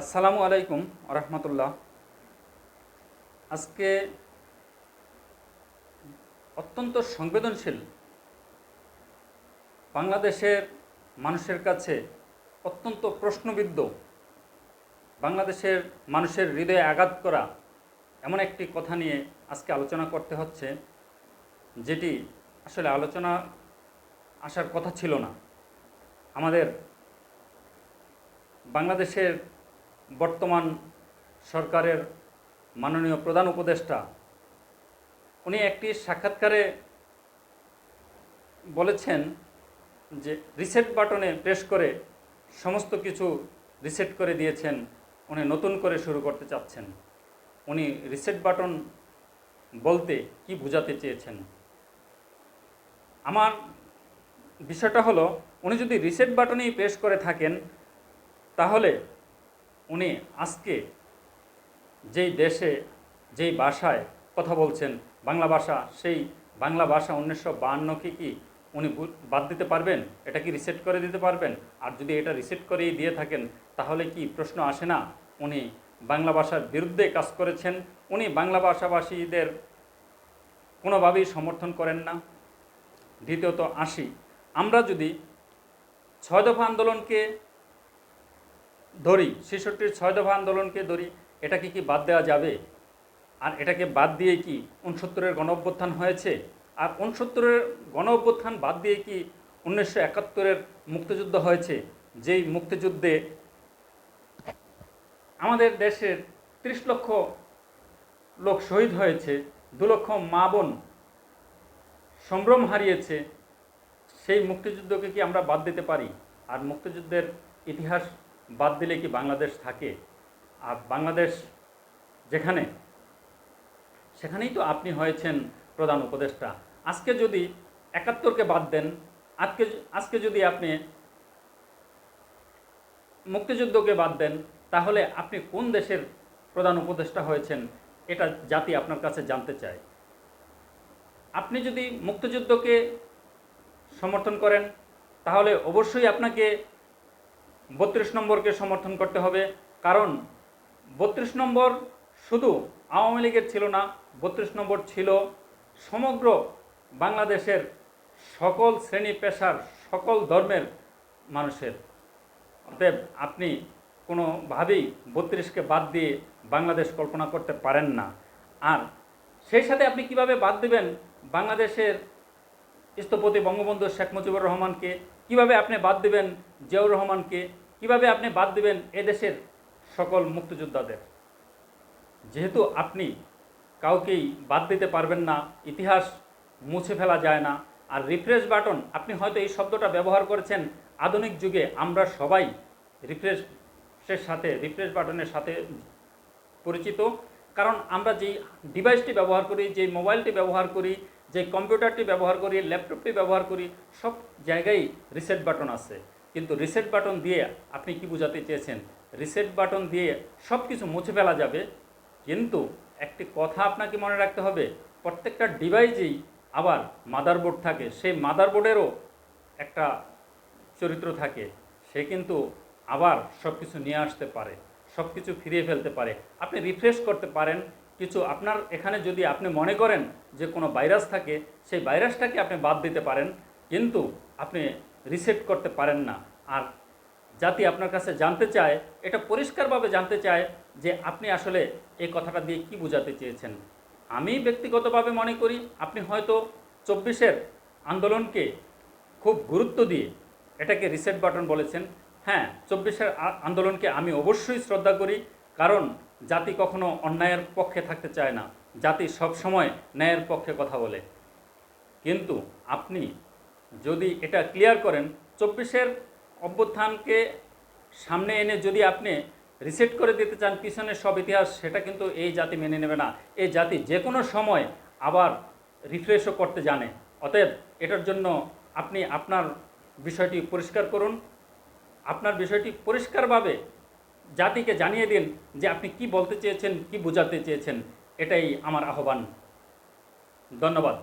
আসসালামু আলাইকুম রহমতুল্লাহ। আজকে অত্যন্ত সংবেদনশীল বাংলাদেশের মানুষের কাছে অত্যন্ত প্রশ্নবিদ্ধ বাংলাদেশের মানুষের হৃদয়ে আঘাত করা এমন একটি কথা নিয়ে আজকে আলোচনা করতে হচ্ছে, যেটি আসলে আলোচনা আসার কথা ছিল না। আমাদের বাংলাদেশের বর্তমান সরকারের মাননীয় প্রধান উপদেষ্টা, উনি একটি সাক্ষাৎকারে বলেছেন যে রিসেট বাটনে প্রেস করে সমস্ত কিছু রিসেট করে দিয়েছেন, উনি নতুন করে শুরু করতে চাচ্ছেন। উনি রিসেট বাটন বলতে কি বোঝাতে চেয়েছেন? আমার বিষয়টা হলো, উনি যদি রিসেট বাটনেই প্রেস করে থাকেন, তাহলে উনি আজকে যেই দেশে, যেই ভাষায় কথা বলছেন, বাংলা ভাষা, সেই বাংলা ভাষা উনিশশো বাহান্নকে কি উনি বাদ দিতে পারবেন? এটা কি রিসেট করে দিতে পারবেন? আর যদি এটা রিসেট করেই দিয়ে থাকেন, তাহলে কি প্রশ্ন আসে না? উনি বাংলা ভাষার বিরুদ্ধে কাজ করেছেন, উনি বাংলা ভাষাভাষীদের কোনোভাবেই সমর্থন করেন না। দ্বিতীয়ত আসি, আমরা যদি ছয় দফা আন্দোলনকে ধরি ছেষট্টির ছয় দফা আন্দোলনকে ধরি, এটাকে কি বাদ দেওয়া যাবে? আর এটাকে বাদ দিয়ে কি উনসত্তরের গণ অভ্যুত্থান হয়েছে? আর উনসত্তরের গণ অভ্যুত্থান বাদ দিয়ে কি উনিশশো একাত্তরের মুক্তিযুদ্ধ হয়েছে? যেই মুক্তিযুদ্ধে আমাদের দেশের ত্রিশ লক্ষ লোক শহীদ হয়েছে, দু লক্ষ মা বোন সম্ভ্রম হারিয়েছে, সেই মুক্তিযুদ্ধকে কি আমরা বাদ দিতে পারি? আর মুক্তিযুদ্ধের ইতিহাস বাদ দিলে কি বাংলাদেশ থাকে? আর বাংলাদেশ যেখানে, সেখানেই তো আপনি হয়েছেন প্রধান উপদেষ্টা। আজকে যদি একাত্তরকে বাদ দেন, আজকে আজকে যদি আপনি মুক্তিযুদ্ধকে বাদ দেন, তাহলে আপনি কোন দেশের প্রধান উপদেষ্টা হয়েছেন, এটা জাতি আপনার কাছে জানতে চায়। আপনি যদি মুক্তিযুদ্ধকে সমর্থন করেন, তাহলে অবশ্যই আপনাকে বত্রিশ নম্বরকে সমর্থন করতে হবে। কারণ বত্রিশ নম্বর শুধু আওয়ামী লীগের ছিল না, বত্রিশ নম্বর ছিল সমগ্র বাংলাদেশের সকল শ্রেণি পেশার, সকল ধর্মের মানুষের। অতএব আপনি কোনোভাবেই বত্রিশকে বাদ দিয়ে বাংলাদেশ কল্পনা করতে পারেন না। আর সেই সাথে আপনি কীভাবে বাদ দেবেন? বাংলাদেশের স্থপতি বঙ্গবন্ধু শেখ মুজিবুর রহমানকে কীভাবে আপনি বাদ দিবেন, জিয়াউর রহমানকে, কীভাবে আপনি বাদ দিবেন এদেশের সকল মুক্তিযোদ্ধাদের? যেহেতু আপনি কাউকেই বাদ দিতে পারবেন না, ইতিহাস মুছে ফেলা যায় না, আর রিফ্রেশ বাটন আপনি হয়তো এই শব্দটা ব্যবহার করেছেন, আধুনিক যুগে আমরা সবাই রিফ্রেশের সাথে রিফ্রেশ বাটনের সাথে পরিচিত। কারণ আমরা যেই ডিভাইসটি ব্যবহার করি, যেই মোবাইলটি ব্যবহার করি যে কম্পিউটারটি ব্যবহার করি, ল্যাপটপটি ব্যবহার করি, সব জায়গায় রিসেট বাটন আছে। কিন্তু রিসেট বাটন দিয়ে আপনি কি বোঝাতে চেয়েছেন? রিসেট বাটন দিয়ে সব কিছু মুছে ফেলা যাবে, কিন্তু একটি কথা আপনাকে মনে রাখতে হবে, প্রত্যেকটা ডিভাইসেই আবার মাদারবোর্ড থাকে। সেই মাদারবোর্ডেরও একটা চরিত্র থাকে। সে কিন্তু আবার সব কিছু নিয়ে আসতে পারে সব কিছু ফিরিয়ে ফেলতে পারে। আপনি রিফ্রেশ করতে পারেন কিছু আপনার এখানে যদি আপনি মনে করেন যে কোনো ভাইরাস থাকে, সেই ভাইরাসটাকে আপনি বাদ দিতে পারেন, কিন্তু আপনি রিসেট করতে পারেন না। আর জাতি আপনার কাছে জানতে চায়, এটা পরিষ্কারভাবে জানতে চায় যে আপনি আসলে এই কথাটা দিয়ে কি বোঝাতে চেয়েছেন। আমি ব্যক্তিগতভাবে মনে করি, আপনি হয়তো চব্বিশের আন্দোলনকে খুব গুরুত্ব দিয়ে এটাকে রিসেট বাটন বলেছেন। হ্যাঁ চব্বিশের আন্দোলনকে আমি অবশ্যই শ্রদ্ধা করি। কারণ জাতি কখনো অন্যায়ের পক্ষে থাকতে চায় না। জাতি সব সময় ন্যায়ের পক্ষে কথা বলে। কিন্তু আপনি যদি এটা ক্লিয়ার করেন, চব্বিশের অভ্যুত্থানকে সামনে এনে যদি আপনি রিসেট করে দিতে চান পিছনের সব ইতিহাস, সেটা কিন্তু এই জাতি মেনে নেবে না। এই জাতি যে কোনো সময় আবার রিফ্রেশও করতে জানে। অতএব এটার জন্য আপনি আপনার বিষয়টি পরিষ্কার করুন। আপনার বিষয়টি পরিষ্কারভাবে জাতিকে জানিয়ে দিন যে আপনি কি বলতে চেয়েছেন, কি বোঝাতে চেয়েছেন, এটাই আমার আহ্বান। ধন্যবাদ।